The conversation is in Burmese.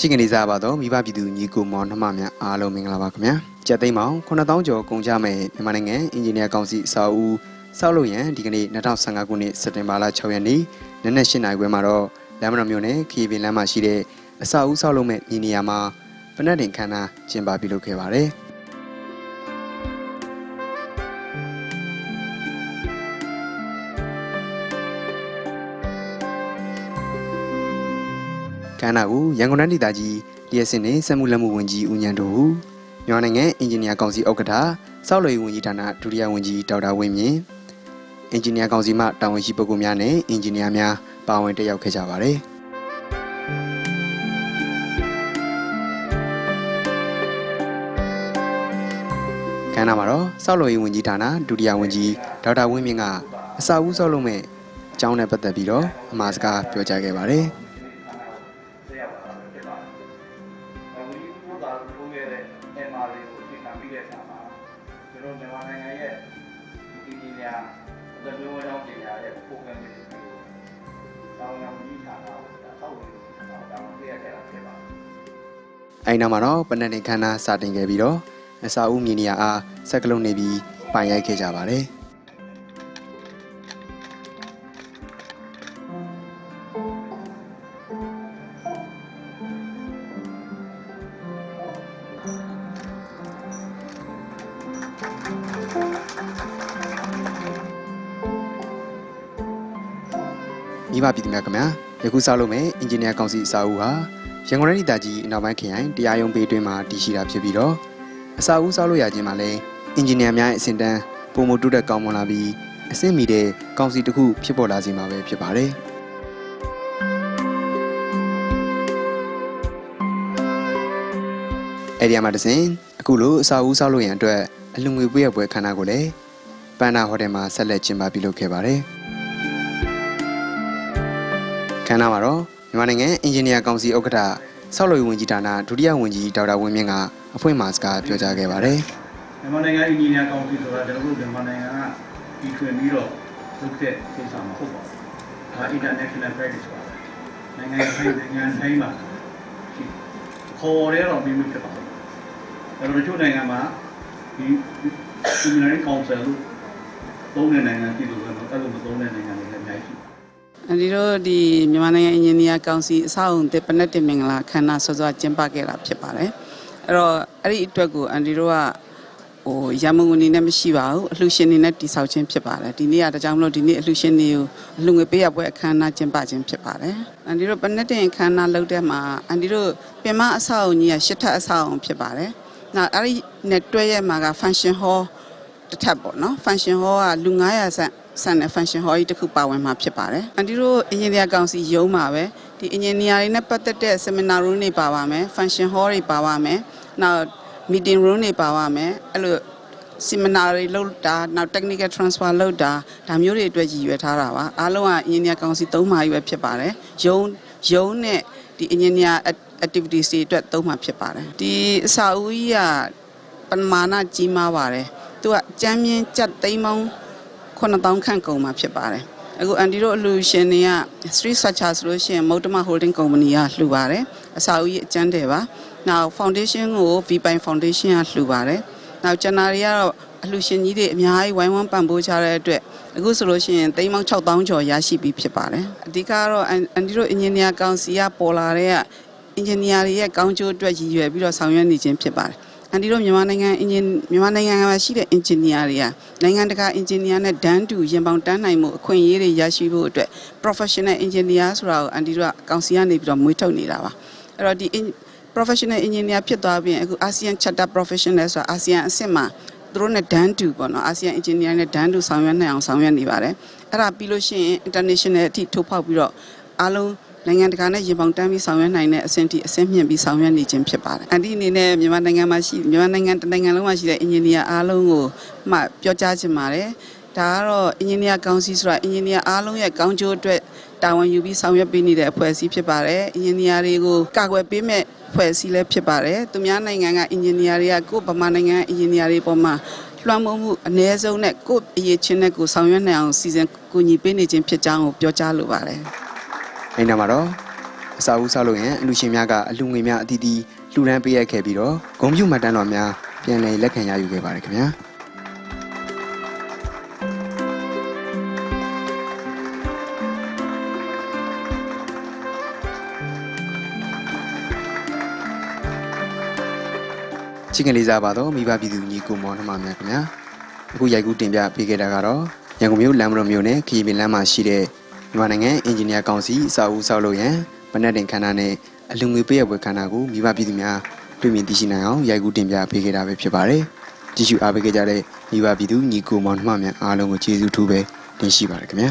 ချစ်ကနေစားပါတော့မိဘပြည်သူညီကိုမောင်နှမများအားလုံးမင်္ဂလာပါခင်ဗျာကြက်သိမ်းပေါင်9000ကျော်ကုန်ကြမဲ့မြန်မာနိုင်ငံအင်ဂျင်နီယာကောင်စီအစာအုပ်ဆောက်လုပ်ရန်ဒီကနေ့2015ခုနှစ်စက်တင်ဘာလ6ရက်နေ့နနက်8နာရီခွဲမှာတော့လမ်းမတော်မြို့နယ်ခီပင်လမ်းမှာရှိတဲ့အစာအုပ်ဆောက်လုပ်မဲ့ညီနေရာမှာပနက်တင်ခန်းနာကျင်းပပြုလုပ်ခဲ့ပါတယ် ခန်းနာကိုရန်ကုန်တိုင်းဒေသကြီးလျှက်စင်နဲ့စက်မှုလက်မှုဝန်ကြီးဦးညံတို့မြန်မာနိုင်ငံအင်ဂျင်နီယာကောင်စီဥက္ကဋ္ဌစောက်လွေဝန်ကြီးဌာနဒုတိယဝန်ကြီးဒေါက်တာဝင်းမြင့်အင်ဂျင်နီယာကောင်စီမှတာဝန်ရှိပုဂ္ဂိုလ်များနဲ့အင်ဂျင်နီယာများပါဝင်တက်ရောက်ခဲ့ကြပါတယ်ခန်းနာမှာတော့စောက်လွေဝန်ကြီးဌာနဒုတိယဝန်ကြီးဒေါက်တာဝင်းမြင့်ကအစာဦးဆောက်လုပ်မဲ့အကြောင်းနဲ့ပတ်သက်ပြီးတော့အမှားစကားပြောကြားခဲ့ပါတယ် ဒီဒီညာသဘင်ဝေးအောင်ပညာရဲ့ program တွေကိုတောင်းရမှုကြီးဌာနကိုဒါဆောက်လို့တော့တောင်းပြရခဲ့တာဖြစ်ပါတယ်။အဲ့နောက်မှာတော့ပနက်တင်ခန်းနာစတင်ခဲ့ပြီးတော့အစာဦးမြင်နေရအားဆက်ကလုံးနေပြီးပိုင်ရိုက်ခဲ့ကြပါတယ် မိဘပြည်သူများခင်ဗျာယခုဆောက်လုပ်မဲ့အင်ဂျင်နီယာကောင်စီအစာအုပ်ဟာရန်ကုန်တိုင်းဒေသကြီးအနောက်ပိုင်းခရိုင်တရားရုံးပေတွင်မှာတည်ရှိတာဖြစ်ပြီးတော့အစာအုပ်ဆောက်လုပ်ရခြင်းမှာလည်းအင်ဂျင်နီယာများရဲ့အဆင့်တန်းပုံမတူတဲ့ကောင်းမွန်လာပြီးအဆင့်မီတဲ့ကောင်စီတစ်ခုဖြစ်ပေါ်လာစေမှာပဲဖြစ်ပါတယ်အဲ့ဒီအမှာတစ်စင်အခုလိုအစာအုပ်ဆောက်လုပ်ရန်အတွက်အလူငွေပေးရပွဲခန္ဓာကိုလည်းပန်နာဟိုတယ်မှာဆက်လက်ကျင်းပပြုလုပ်ခဲ့ပါတယ် ခန်းနာမှာတော့မြန်မာနိုင်ငံအင်ဂျင်နီယာကောင်စီဥက္ကဋ္ဌဆောက်လုပ်ရေးဝန်ကြီးဌာနဒုတိယဝန်ကြီးဒေါက်တာဝင်းမြင့်ကအဖွင့်မှာစကားပြောကြားခဲ့ပါတယ်မြန်မာနိုင်ငံအင်ဂျင်နီယာကောင်စီဆိုတာကျွန်တော်တို့မြန်မာနိုင်ငံကဒီထွင်ပြီးတော့လုပ်တဲ့ကိစ္စမဟုတ်ပါဘူး။ဒါ international practice ပါပဲ။နိုင်ငံတိုင်းနိုင်ငံတိုင်းမှာရှိခေါ်ရဲတော့ပြီးမှဖြစ်ပါဘူး။အဲတော့တချို့နိုင်ငံမှာဒီ engineering council လို့သုံးတဲ့နိုင်ငံရှိလို့ပဲတော့အဲ့လိုမသုံးတဲ့နိုင်ငံတွေလည်းအများကြီးရှိပါတယ်အန် ဒီတို့ဒီမြန်မာနိုင်ငံအင်ဂျင်နီယာကောင်စီအဆောက်အုံတစ်ပနက်တင်မင်္ဂလာခမ်းနားစောစောကျင်းပခဲ့တာဖြစ်ပါတယ်အဲ့တော့အဲ့ဒီအတွက်ကိုအန်ဒီတို့ကဟိုရမုံဝင်နေနဲ့မရှိပါဘူးအလှရှင်နေနဲ့တိဆောက်ခြင်းဖြစ်ပါတယ်ဒီနေ့ကဒါကြောင့်မလို့ဒီနေ့အလှရှင်တွေကိုအလှငွေပေးရပွဲအခမ်းအနားကျင်းပခြင်းဖြစ်ပါတယ်အန်ဒီတို့ပနက်တင်အခမ်းအနားလုပ်တဲ့မှာအန်ဒီတို့ပြင်မအဆောက်အုံကြီးကရှစ်ထပ်အဆောက်အုံဖြစ်ပါတယ်နောက်အဲ့ဒီနဲ့တွဲရက်မှာက function hall တစ်ထပ်ပေါ့နော် function hall ကလူ900ဆန့် ဆန့်တဲ့ function hall ကြီးတစ်ခုပါဝင်မှာဖြစ်ပါတယ်အန်တီတို့ engineer ကောင်စီရုံးမှာပဲဒီ engineer တွေနဲ့ပတ်သက်တဲ့ seminar room တွေပါပါမယ် function hall တွေပါပါမယ်နောက် meeting room တွေပါပါမယ်အဲ့လို seminar တွေလုပ်တာနောက် technical transfer လုပ်တာဒါမျိုးတွေအတွက်ရည်ရွယ်ထားတာပါအားလုံးက engineer ကောင်စီသုံးပါးကြီးပဲဖြစ်ပါတယ်ရုံးရုံးနဲ့ဒီ engineer activities တွေအတွက်သုံးမှာဖြစ်ပါတယ်ဒီအစာအုပ်ကြီးကပမာဏကြီးမားပါတယ်သူကအကြမ်းမြင့်ကြက်သိမ်းပေါင်း 9000ခန့်ကုန်မှာဖြစ်ပါတယ်အခုအန်တီတို့အလူရှင်တွေက street structure ဆိုလို့ရှိရင်မုတ်တမ holding company ကလှူပါတယ်အစာအုပ်ကြီးအကျန်းတယ်ပါနောက် foundation ကို V-Pine foundation ကလှူပါတယ်နောက်ကျန်တာတွေကတော့အလှရှင်ကြီးတွေအများကြီးဝိုင်းဝန်းပံ့ပိုးချတဲ့အတွက်အခုဆိုလို့ရှိရင်သိန်းပေါင်း6000ကျော်ရရှိပြီးဖြစ်ပါတယ်အဓိကကတော့အန်အန်တီတို့ engineer ကောင်စီကပေါ်လာတဲ့အင်ဂျင်နီယာတွေရဲ့ကောင်းကျိုးအတွက်ရည်ရွယ်ပြီးတော့ဆောင်ရွက်နေခြင်းဖြစ်ပါတယ် အန်တီတို့မြန်မာနိုင်ငံအင်ဂျင်မြန်မာနိုင်ငံမှာရှိတဲ့အင်ဂျင်နီယာတွေကနိုင်ငံတကာအင်ဂျင်နီယာနဲ့ဒန်းတူရင်ပေါင်တန်းနိုင်မှုအခွင့်အရေးတွေရရှိဖို့အတွက် professional engineer ဆိုတာကိုအန်တီတို့ကကောင်စီကနေပြီးတော့မွေးထုတ်နေတာပါအဲ့တော့ဒီ professional engineer ဖြစ်သွားပြီးရင်အခု ASEAN Charter Professional ဆိုတာ ASEAN အဆင့်မှာသူတို့နဲ့ဒန်းတူပေါ့နော် ASEAN engineer နဲ့ဒန်းတူဆောင်ရွက်နိုင်အောင်ဆောင်ရွက်နေပါတယ်အဲ့ဒါပြီးလို့ရှိရင် international အထိထိုးဖောက်ပြီးတော့အားလုံး နိုင်ငံတကာနဲ့ရင်ပေါင်တန်းပြီးဆောင်ရွက်နိုင်တဲ့အဆင့်ထိအဆင့်မြင့်ပြီးဆောင်ရွက်နေခြင်းဖြစ်ပါတယ်။အန်ဒီအနေနဲ့မြန်မာနိုင်ငံမှာရှိမြန်မာနိုင်ငံတစ်နိုင်ငံလုံးမှာရှိတဲ့အင်ဂျင်နီယာအားလုံးကိုမှပြောကြားချင်ပါတယ်။ဒါကတော့အင်ဂျင်နီယာကောင်စီဆိုတာအင်ဂျင်နီယာအားလုံးရဲ့ကောင်းကျိုးအတွက်တာဝန်ယူပြီးဆောင်ရွက်ပေးနေတဲ့အဖွဲ့အစည်းဖြစ်ပါတယ်။အင်ဂျင်နီယာတွေကိုကာကွယ်ပေးမဲ့အဖွဲ့အစည်းလည်းဖြစ်ပါတယ်။သူများနိုင်ငံကအင်ဂျင်နီယာတွေကကိုယ့်ဗမာနိုင်ငံအင်ဂျင်နီယာတွေပေါ်မှာလွှမ်းမိုးမှုအ ਨੇ ဆုံးနဲ့ကိုယ့်အရေးချင်းနဲ့ကိုယ်ဆောင်ရွက်နိုင်အောင်စီစဉ်ကူညီပေးနေခြင်းဖြစ်ကြောင်းကိုပြောကြားလိုပါတယ်။ အဲ့နောက်မှာတော့အစာဦးဆောက်လုပ်ရန်အလူရှင်များကအလူငွေများအသီးသီးလှူဒန်းပေးအပ်ခဲ့ပြီးတော့ဂုံပြူမှတ်တမ်းတော်များပြန်လည်လက်ခံရယူခဲ့ပါတယ်ခင်ဗျာချင်းကလေးစားပါတော့မိဘပြည်သူညီကိုမောင်နှမများခင်ဗျာအခုရိုက်ကူးတင်ပြပေးခဲ့တာကတော့ရန်ကုန်မြို့လမ်းမတော်မြို့နယ်ခရီးပင်လမ်းမှာရှိတဲ့ မြန်မာနိုင်ငံအင်ဂျင်နီယာကောင်စီအစာဦးဆောက်လုပ်ရန်မနက်တင်ခန္ဓာနဲ့အလူငွေပေးရပွဲခန္ဓာကိုမိဘပြည်သူများတွေ့မြင်သိရှိနိုင်အောင်ရိုက်ကူးတင်ပြပေးခဲ့တာပဲဖြစ်ပါတယ်ကြည့်ရှုအားပေးခဲ့ကြတဲ့မိဘပြည်သူညီကိုမောင်နှမများအားလုံးကိုကျေးဇူးထူးပဲတင်ရှိပါတယ်ခင်ဗျာ